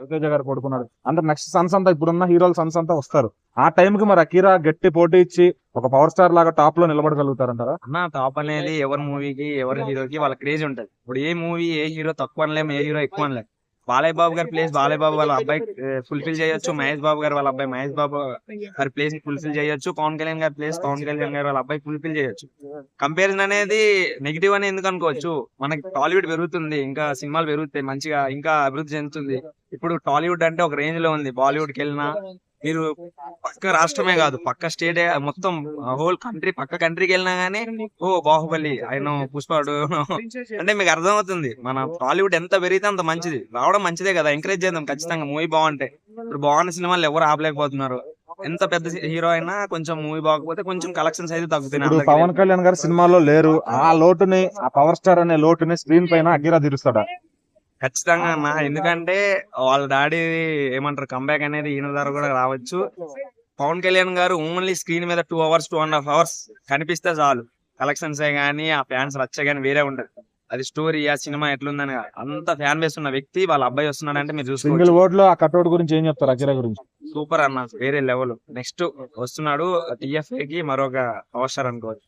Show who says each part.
Speaker 1: రవితేజ గారు కొడుకున్నాడు అంటే నెక్స్ట్ సన్స్ అంతా ఇప్పుడున్న హీరోల సన్స్ అంతా వస్తారు. ఆ టైం కి మరి అకీరా గట్టి పోటీ ఇచ్చి ఒక పవర్ స్టార్ లాగా టాప్లో నిలబడగలుగుతారంటారా?
Speaker 2: అన్న టాప్ అనేది ఎవరి మూవీకి ఎవరి హీరోకి వాళ్ళ క్రేజ్ ఉంటది. ఇప్పుడు ఏ మూవీ ఏ హీరో తక్కువ అనలేము ఏ హీరో ఎక్కువ అనలేము. బాలయ్య బాబు గారి ప్లేస్ బాలయ్య బాబు వాళ్ళ అబ్బాయి ఫుల్ఫిల్ చేయొచ్చు మహేష్ బాబు గారు వాళ్ళ అబ్బాయి మహేష్ బాబు గారి ప్లేస్ ఫుల్ఫిల్ చేయొచ్చు పవన్ కళ్యాణ్ గారి ప్లేస్ పవన్ కళ్యాణ్ గారు వాళ్ళ అబ్బాయి ఫుల్ఫిల్ చేయొచ్చు. కంపారిజన్ అనేది నెగిటివ్ అని ఎందుకు అనుకోవచ్చు? మనకి టాలీవుడ్ పెరుగుతుంది ఇంకా సినిమాలు పెరుగుతాయి మంచిగా ఇంకా అభివృద్ధి చెందుతుంది. ఇప్పుడు టాలీవుడ్ అంటే ఒక రేంజ్లో ఉంది బాలీవుడ్కి వెళ్ళినా మీరు పక్క రాష్ట్రమే కాదు పక్క స్టేట్ మొత్తం హోల్ కంట్రీ పక్క కంట్రీకి వెళ్ళినా గానీ ఓ బాహుబలి ఆయన పుష్పాడు అంటే మీకు అర్థమవుతుంది మన టాలీవుడ్ ఎంత పెరిగితే అంత మంచిది. రావడం మంచిదే కదా ఎంకరేజ్ చేద్దాం ఖచ్చితంగా మూవీ బాగుంటాయి ఇప్పుడు బాగున్న సినిమాలు ఎవరు ఆపలేకపోతున్నారు. ఎంత పెద్ద హీరో అయినా కొంచెం మూవీ బాగపోతే కొంచెం కలెక్షన్స్ అయితే తగ్గుతున్నాయి
Speaker 1: పవన్ కళ్యాణ్ గారు సినిమాలో లేరు ఆ లోటుని ఆ పవర్ స్టార్ అనే లోటుని స్క్రీన్ పైన అకీరా తీరుస్తాడా?
Speaker 2: ఖచ్చితంగా అన్న. ఎందుకంటే వాళ్ళ డాడీ ఏమంటారు కంబ్యాక్ అనేది ఈయన ద్వారా కూడా రావచ్చు. పవన్ కళ్యాణ్ గారు ఓన్లీ స్క్రీన్ మీద two hours two and half hours కనిపిస్తే చాలు. కలెక్షన్స్ గానీ ఆ ఫ్యాన్స్ రచ్చ గానీ వేరే ఉంటది. అది స్టోరీ ఆ సినిమా ఎట్లుందని. అంత ఫ్యాన్ బేస్ ఉన్న వ్యక్తి వాళ్ళ అబ్బాయి వస్తున్నాడంటే మీరు
Speaker 1: సింగిల్ వర్డ్లో ఆ కట్అవుట్ గురించి ఏం చెప్తారు అకీరా గురించి?
Speaker 2: సూపర్ అన్న. వేరే లెవెల్ నెక్స్ట్ వస్తున్నాడు టిఎఫ్ఏ కి మరొక అవసరం అనుకోవచ్చు.